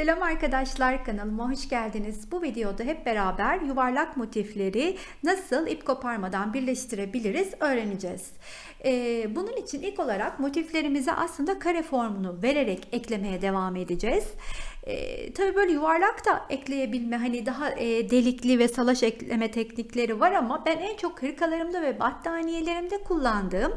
Selam arkadaşlar kanalıma hoş geldiniz. Bu videoda hep beraber yuvarlak motifleri nasıl ip koparmadan birleştirebiliriz öğreneceğiz. Ee, bunun için ilk olarak motiflerimize aslında kare formunu vererek eklemeye devam edeceğiz. Ee, tabii böyle yuvarlak da ekleyebilme hani daha e, delikli ve salaş ekleme teknikleri var ama ben en çok hırkalarımda ve battaniyelerimde kullandığım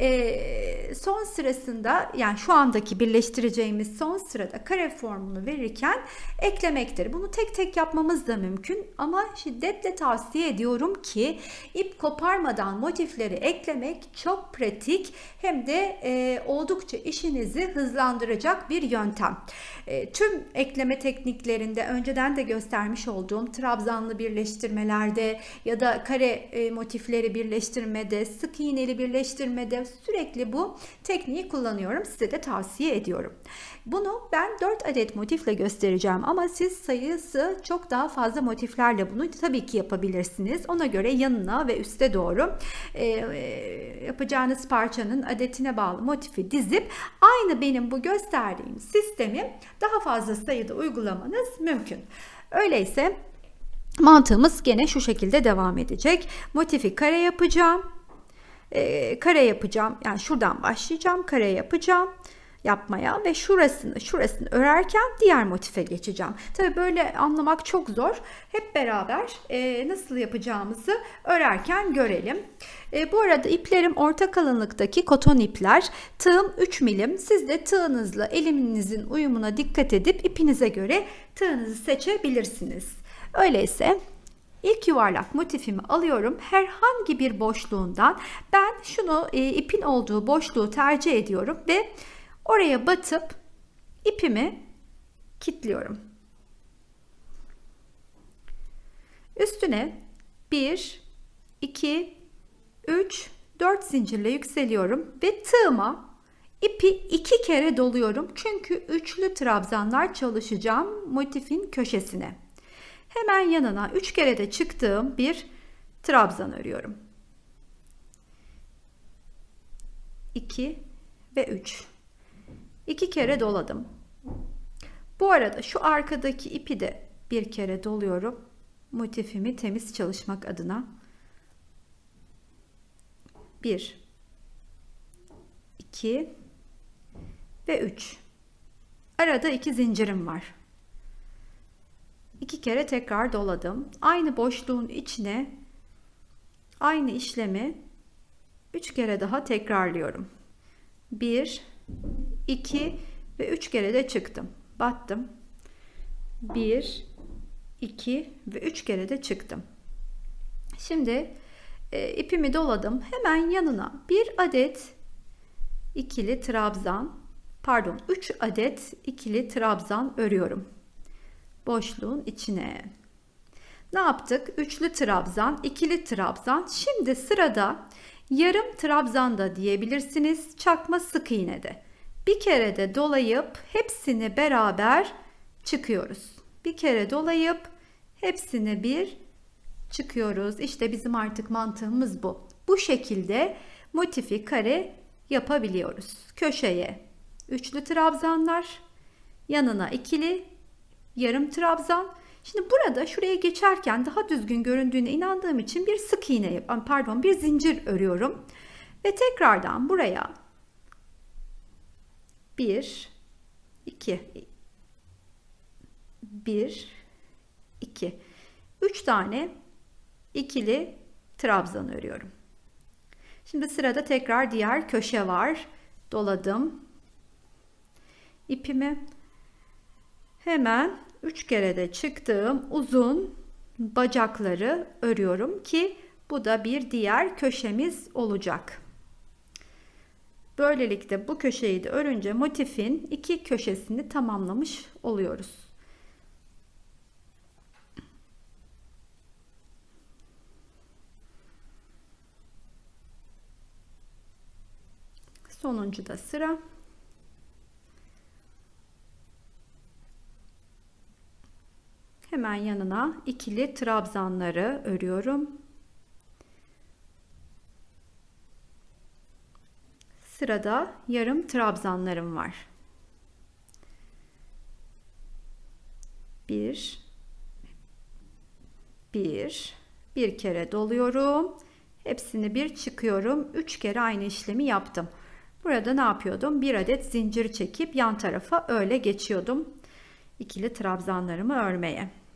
e, son sırasında yani şu andaki birleştireceğimiz son sırada kare formunu verirken eklemektir. Bunu tek tek yapmamız da mümkün ama şiddetle tavsiye ediyorum ki ip koparmadan motifleri eklemek çok pratik hem de e, oldukça işinizi hızlandıracak bir yöntem. E, tüm ekleme tekniklerinde önceden de göstermiş olduğum trabzanlı birleştirmelerde ya da kare e, motifleri birleştirmede, sık iğneli birleştirmede sürekli bu tekniği kullanıyorum. Size de tavsiye ediyorum. Bunu ben 4 adet motifle göstereceğim ama siz sayısı çok daha fazla motiflerle bunu tabii ki yapabilirsiniz. Ona göre yanına ve üste doğru e, e, yapacağınız parçanın adetine bağlı motifi dizip aynı benim bu gösterdiğim sistemi daha fazla sayıda uygulamanız mümkün. Öyleyse mantığımız gene şu şekilde devam edecek. Motifi kare yapacağım. E, kare yapacağım. Yani şuradan başlayacağım. Kare yapacağım yapmaya ve şurasını şurasını örerken diğer motife geçeceğim. Tabi böyle anlamak çok zor. Hep beraber e, nasıl yapacağımızı örerken görelim. E, bu arada iplerim orta kalınlıktaki koton ipler. Tığım 3 milim. Siz de tığınızla eliminizin uyumuna dikkat edip ipinize göre tığınızı seçebilirsiniz. Öyleyse İlk yuvarlak motifimi alıyorum. Herhangi bir boşluğundan ben şunu e, ipin olduğu boşluğu tercih ediyorum ve oraya batıp ipimi kilitliyorum. Üstüne 1 2 3 4 zincirle yükseliyorum ve tığıma ipi iki kere doluyorum. Çünkü üçlü trabzanlar çalışacağım motifin köşesine. Hemen yanına 3 kere de çıktığım bir trabzan örüyorum. 2 ve 3. 2 kere doladım. Bu arada şu arkadaki ipi de bir kere doluyorum. Motifimi temiz çalışmak adına. 1 2 ve 3. Arada iki zincirim var. İki kere tekrar doladım. Aynı boşluğun içine aynı işlemi üç kere daha tekrarlıyorum. Bir, iki ve üç kere de çıktım. Battım. Bir, iki ve üç kere de çıktım. Şimdi e, ipimi doladım. Hemen yanına bir adet ikili trabzan, pardon 3 adet ikili trabzan örüyorum boşluğun içine. Ne yaptık? Üçlü trabzan, ikili trabzan. Şimdi sırada yarım trabzan da diyebilirsiniz. Çakma sık iğne de. Bir kere de dolayıp hepsini beraber çıkıyoruz. Bir kere dolayıp hepsini bir çıkıyoruz. İşte bizim artık mantığımız bu. Bu şekilde motifi kare yapabiliyoruz. Köşeye üçlü trabzanlar, yanına ikili, yarım trabzan. Şimdi burada şuraya geçerken daha düzgün göründüğüne inandığım için bir sık iğne pardon bir zincir örüyorum. Ve tekrardan buraya 1 2 1 2 3 tane ikili trabzan örüyorum. Şimdi sırada tekrar diğer köşe var. Doladım. ipimi hemen 3 kere de çıktığım uzun bacakları örüyorum ki bu da bir diğer köşemiz olacak. Böylelikle bu köşeyi de örünce motifin iki köşesini tamamlamış oluyoruz. Sonuncu da sıra. Hemen yanına ikili trabzanları örüyorum. Sırada yarım trabzanlarım var. Bir, bir, bir kere doluyorum. Hepsini bir çıkıyorum. Üç kere aynı işlemi yaptım. Burada ne yapıyordum? Bir adet zincir çekip yan tarafa öyle geçiyordum. İkili trabzanlarımı örmeye.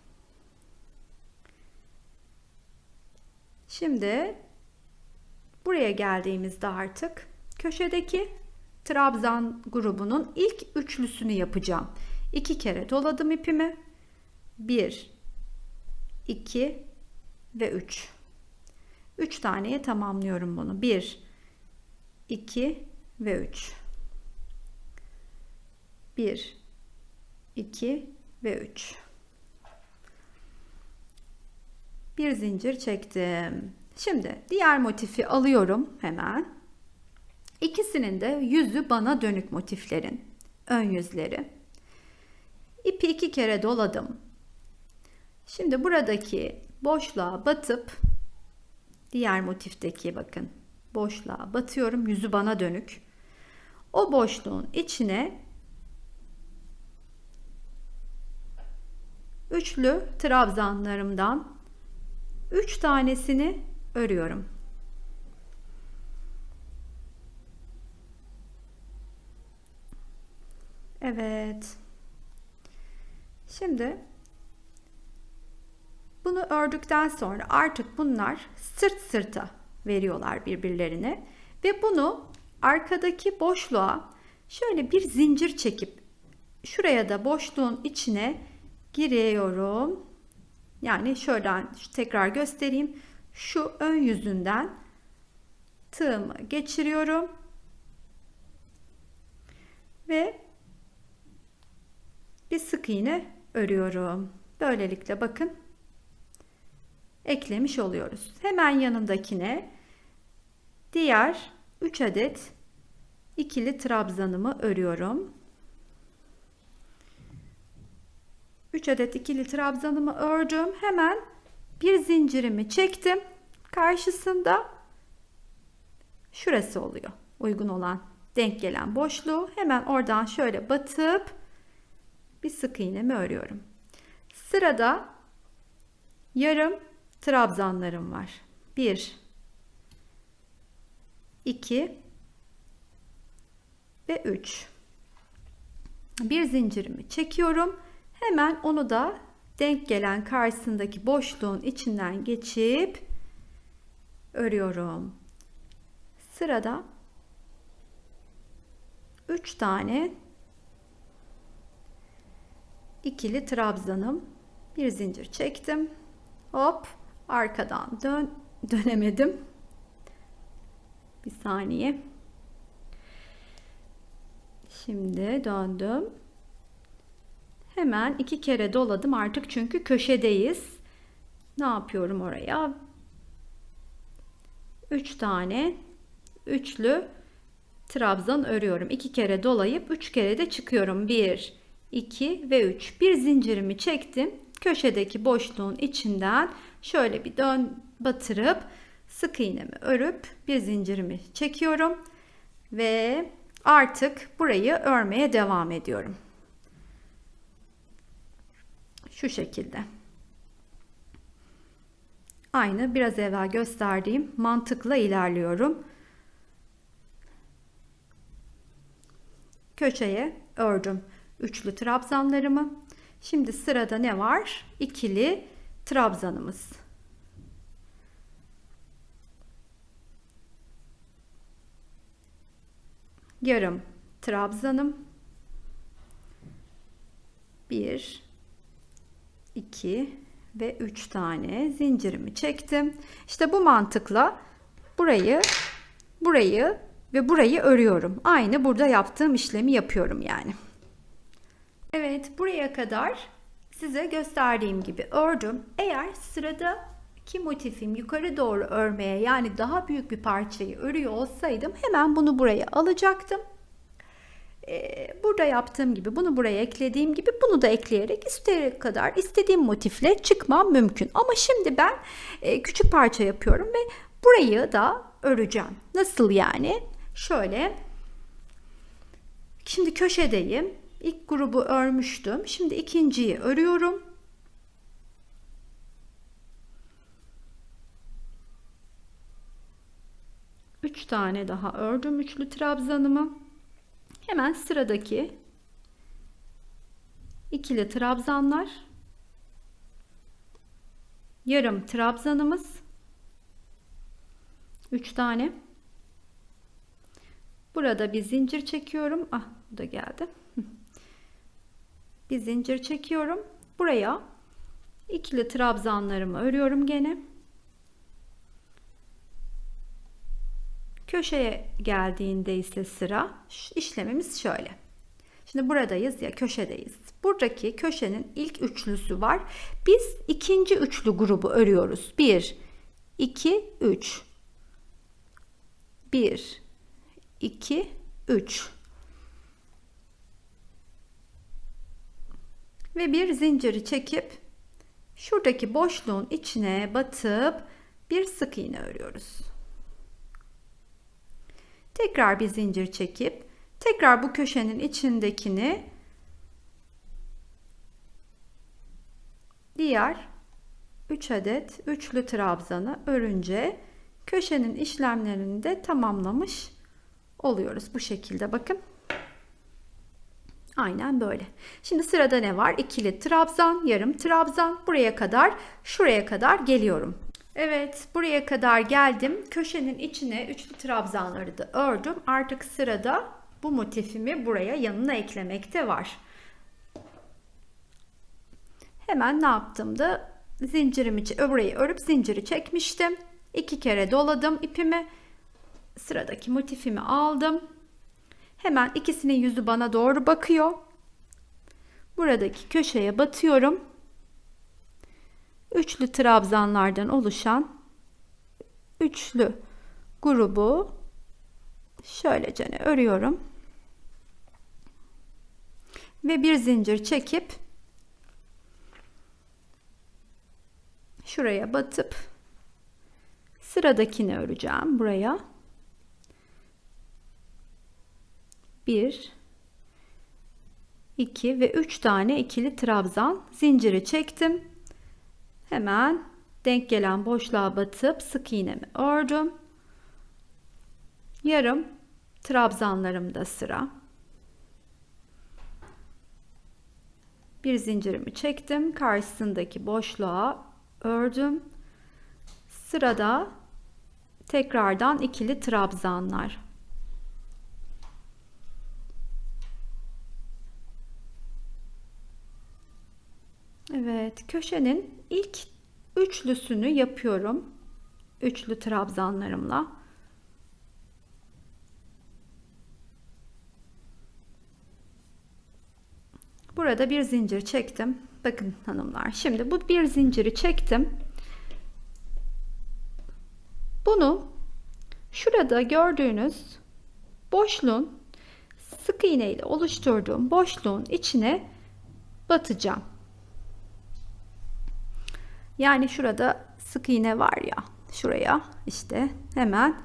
Şimdi buraya geldiğimizde artık köşedeki trabzan grubunun ilk üçlüsünü yapacağım. İki kere doladım ipimi. Bir, iki ve üç. Üç taneye tamamlıyorum bunu. Bir, iki ve üç. Bir, iki ve üç. Bir zincir çektim. Şimdi diğer motifi alıyorum hemen. İkisinin de yüzü bana dönük motiflerin ön yüzleri. İpi iki kere doladım. Şimdi buradaki boşluğa batıp diğer motifteki bakın boşluğa batıyorum yüzü bana dönük. O boşluğun içine üçlü trabzanlarımdan 3 tanesini örüyorum. Evet. Şimdi bunu ördükten sonra artık bunlar sırt sırta veriyorlar birbirlerine ve bunu arkadaki boşluğa şöyle bir zincir çekip şuraya da boşluğun içine giriyorum. Yani şöyle tekrar göstereyim. Şu ön yüzünden tığımı geçiriyorum. Ve bir sık iğne örüyorum. Böylelikle bakın eklemiş oluyoruz. Hemen yanındakine diğer 3 adet ikili trabzanımı örüyorum. 3 adet ikili trabzanımı ördüm. Hemen bir zincirimi çektim. Karşısında şurası oluyor. Uygun olan denk gelen boşluğu hemen oradan şöyle batıp bir sık iğnemi örüyorum. Sırada yarım trabzanlarım var. 1 2 ve 3. Bir zincirimi çekiyorum. Hemen onu da denk gelen karşısındaki boşluğun içinden geçip örüyorum. Sırada 3 tane ikili trabzanım. Bir zincir çektim. Hop arkadan dön dönemedim. Bir saniye. Şimdi döndüm. Hemen iki kere doladım artık çünkü köşedeyiz. Ne yapıyorum oraya? Üç tane üçlü trabzan örüyorum. İki kere dolayıp üç kere de çıkıyorum. Bir, iki ve üç. Bir zincirimi çektim. Köşedeki boşluğun içinden şöyle bir dön batırıp sık iğnemi örüp bir zincirimi çekiyorum ve artık burayı örmeye devam ediyorum. Şu şekilde. Aynı biraz evvel gösterdiğim mantıkla ilerliyorum. Köşeye ördüm üçlü trabzanlarımı. Şimdi sırada ne var? İkili trabzanımız. Yarım trabzanım. Bir, 2 ve 3 tane zincirimi çektim. İşte bu mantıkla burayı burayı ve burayı örüyorum. Aynı burada yaptığım işlemi yapıyorum yani. Evet buraya kadar size gösterdiğim gibi ördüm. Eğer sıradaki motifim yukarı doğru örmeye yani daha büyük bir parçayı örüyor olsaydım hemen bunu buraya alacaktım. Ee, burada yaptığım gibi bunu buraya eklediğim gibi bunu da ekleyerek istediğim kadar istediğim motifle çıkmam mümkün. Ama şimdi ben e, küçük parça yapıyorum ve burayı da öreceğim. Nasıl yani? Şöyle şimdi köşedeyim. İlk grubu örmüştüm. Şimdi ikinciyi örüyorum. Üç tane daha ördüm üçlü trabzanımı. Hemen sıradaki ikili trabzanlar. Yarım trabzanımız. 3 tane. Burada bir zincir çekiyorum. Ah bu da geldi. Bir zincir çekiyorum. Buraya ikili trabzanlarımı örüyorum gene köşeye geldiğinde ise sıra işlemimiz şöyle Şimdi buradayız ya köşedeyiz. Buradaki köşenin ilk üçlüsü var. Biz ikinci üçlü grubu örüyoruz. 1, 2, 3. 1, 2, 3. Ve bir zinciri çekip şuradaki boşluğun içine batıp bir sık iğne örüyoruz. Tekrar bir zincir çekip Tekrar bu köşenin içindekini diğer 3 adet üçlü trabzanı örünce köşenin işlemlerini de tamamlamış oluyoruz. Bu şekilde bakın. Aynen böyle. Şimdi sırada ne var? İkili trabzan, yarım trabzan. Buraya kadar, şuraya kadar geliyorum. Evet, buraya kadar geldim. Köşenin içine üçlü trabzanları da ördüm. Artık sırada bu motifimi buraya yanına eklemekte var. Hemen ne yaptımdı? Zincirimi burayı örüp zinciri çekmiştim. İki kere doladım ipimi. Sıradaki motifimi aldım. Hemen ikisinin yüzü bana doğru bakıyor. Buradaki köşeye batıyorum. Üçlü trabzanlardan oluşan üçlü grubu şöylece örüyorum ve bir zincir çekip şuraya batıp sıradakini öreceğim buraya. Bir, iki ve üç tane ikili trabzan zinciri çektim. Hemen denk gelen boşluğa batıp sık iğnemi ördüm. Yarım trabzanlarımda sıra. bir zincirimi çektim karşısındaki boşluğa ördüm sırada tekrardan ikili trabzanlar Evet köşenin ilk üçlüsünü yapıyorum üçlü trabzanlarımla Burada bir zincir çektim. Bakın hanımlar. Şimdi bu bir zinciri çektim. Bunu şurada gördüğünüz boşluğun sık iğne ile oluşturduğum boşluğun içine batacağım. Yani şurada sık iğne var ya şuraya işte hemen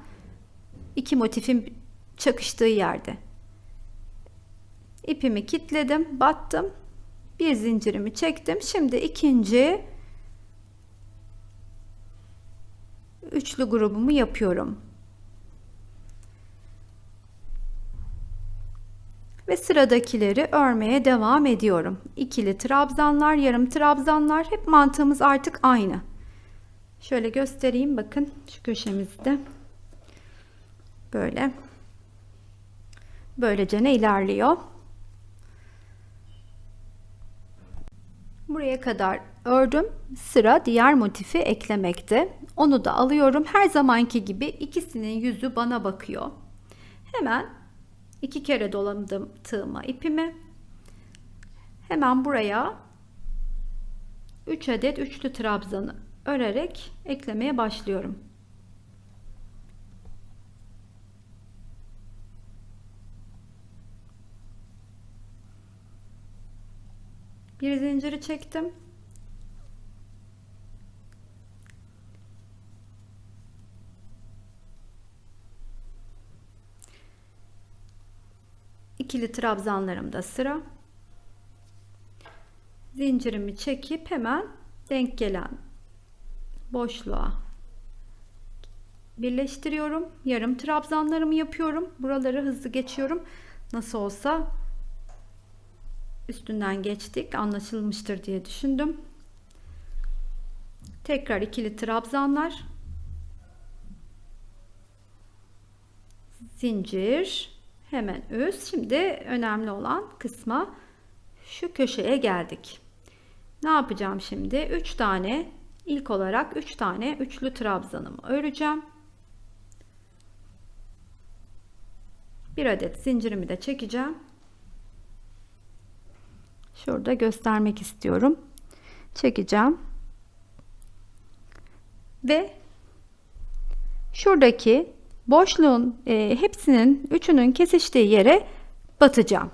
iki motifin çakıştığı yerde. İpimi kilitledim battım bir zincirimi çektim. Şimdi ikinci üçlü grubumu yapıyorum ve sıradakileri örmeye devam ediyorum ikili trabzanlar yarım trabzanlar hep mantığımız artık aynı şöyle göstereyim bakın şu köşemizde böyle böylece ne ilerliyor Buraya kadar ördüm. Sıra diğer motifi eklemekte. Onu da alıyorum. Her zamanki gibi ikisinin yüzü bana bakıyor. Hemen iki kere doladım tığıma ipimi. Hemen buraya 3 adet üçlü trabzanı örerek eklemeye başlıyorum. bir zinciri çektim ikili trabzanlarımda sıra zincirimi çekip hemen denk gelen boşluğa birleştiriyorum. Yarım trabzanlarımı yapıyorum. Buraları hızlı geçiyorum. Nasıl olsa üstünden geçtik. Anlaşılmıştır diye düşündüm. Tekrar ikili trabzanlar. Zincir. Hemen üst. Şimdi önemli olan kısma şu köşeye geldik. Ne yapacağım şimdi? 3 tane ilk olarak 3 tane üçlü trabzanımı öreceğim. Bir adet zincirimi de çekeceğim. Şurada göstermek istiyorum. Çekeceğim. Ve şuradaki boşluğun e, hepsinin üçünün kesiştiği yere batacağım.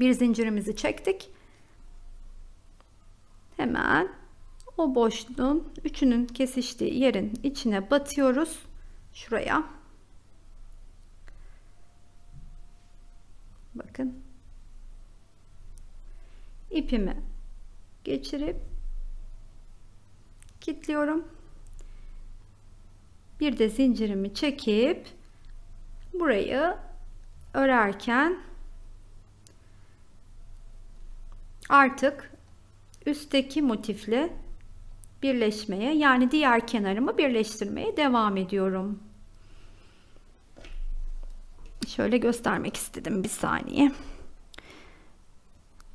Bir zincirimizi çektik. Hemen o boşluğun üçünün kesiştiği yerin içine batıyoruz. Şuraya. Bakın. ipimi geçirip kilitliyorum. Bir de zincirimi çekip burayı örerken artık üstteki motifle birleşmeye yani diğer kenarımı birleştirmeye devam ediyorum. Şöyle göstermek istedim bir saniye.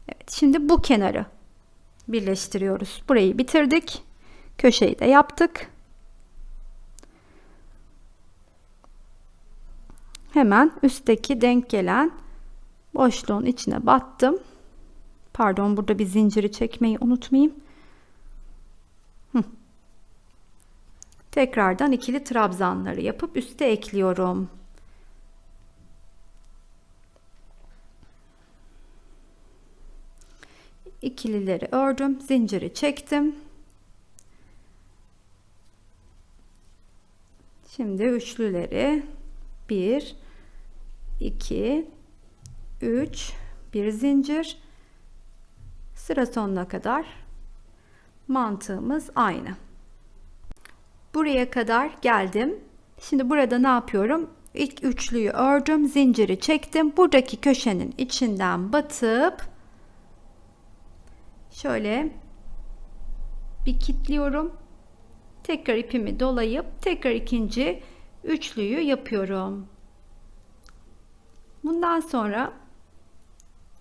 Evet, şimdi bu kenarı birleştiriyoruz. Burayı bitirdik. Köşeyi de yaptık. Hemen üstteki denk gelen boşluğun içine battım. Pardon burada bir zinciri çekmeyi unutmayayım. Hı. Tekrardan ikili trabzanları yapıp üste ekliyorum. ikilileri ördüm zinciri çektim şimdi üçlüleri 1 2 3 bir zincir. Sıra sonuna kadar mantığımız aynı. Buraya kadar geldim. Şimdi burada ne yapıyorum? İlk üçlüyü ördüm zinciri çektim. Buradaki köşenin içinden batıp şöyle bir kilitliyorum. Tekrar ipimi dolayıp tekrar ikinci üçlüyü yapıyorum. Bundan sonra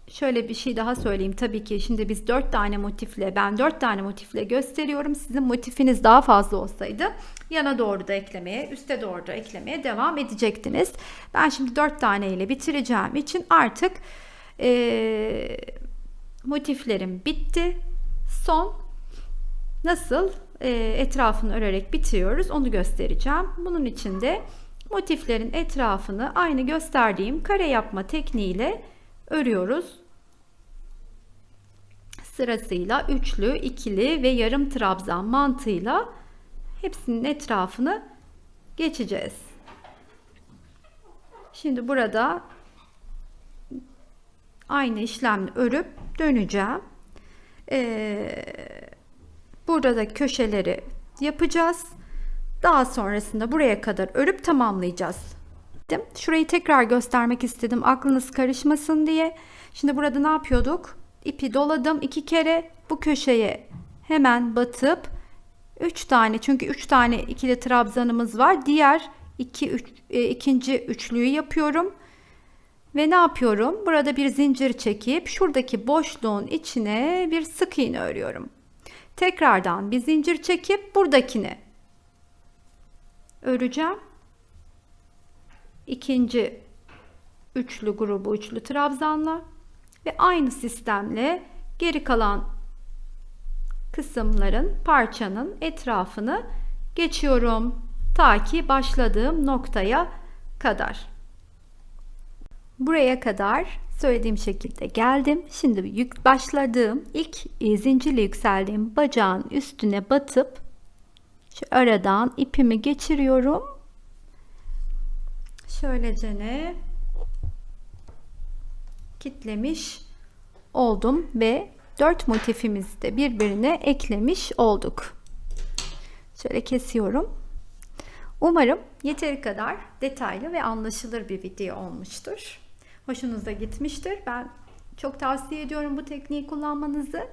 şöyle bir şey daha söyleyeyim. Tabii ki şimdi biz dört tane motifle ben dört tane motifle gösteriyorum. Sizin motifiniz daha fazla olsaydı yana doğru da eklemeye, üste doğru da eklemeye devam edecektiniz. Ben şimdi dört tane ile bitireceğim için artık ee, motiflerim bitti. Son nasıl etrafını örerek bitiriyoruz onu göstereceğim. Bunun için de motiflerin etrafını aynı gösterdiğim kare yapma tekniğiyle örüyoruz. Sırasıyla üçlü, ikili ve yarım trabzan mantığıyla hepsinin etrafını geçeceğiz. Şimdi burada aynı işlemle örüp döneceğim. Ee, burada da köşeleri yapacağız. Daha sonrasında buraya kadar örüp tamamlayacağız. Şurayı tekrar göstermek istedim aklınız karışmasın diye. Şimdi burada ne yapıyorduk? İpi doladım iki kere bu köşeye hemen batıp 3 tane çünkü 3 tane ikili trabzanımız var. Diğer iki, üç, e, ikinci üçlüyü yapıyorum. Ve ne yapıyorum? Burada bir zincir çekip şuradaki boşluğun içine bir sık iğne örüyorum. Tekrardan bir zincir çekip buradakini öreceğim. İkinci üçlü grubu üçlü trabzanla ve aynı sistemle geri kalan kısımların parçanın etrafını geçiyorum ta ki başladığım noktaya kadar. Buraya kadar söylediğim şekilde geldim. Şimdi yük başladığım ilk e, zincirle yükseldiğim bacağın üstüne batıp şu aradan ipimi geçiriyorum. Şöylece ne kitlemiş oldum ve 4 motifimizi de birbirine eklemiş olduk. Şöyle kesiyorum. Umarım yeteri kadar detaylı ve anlaşılır bir video olmuştur. Hoşunuza gitmiştir. Ben çok tavsiye ediyorum bu tekniği kullanmanızı.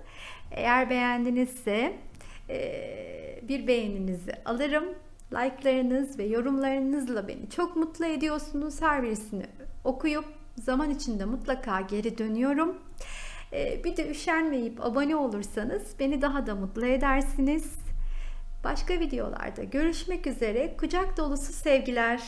Eğer beğendinizse eee, bir beğeninizi alırım. Like'larınız ve yorumlarınızla beni çok mutlu ediyorsunuz. Her birisini okuyup zaman içinde mutlaka geri dönüyorum. Eee, Bir de üşenmeyip abone olursanız beni daha da mutlu edersiniz. Başka videolarda görüşmek üzere. Kucak dolusu sevgiler.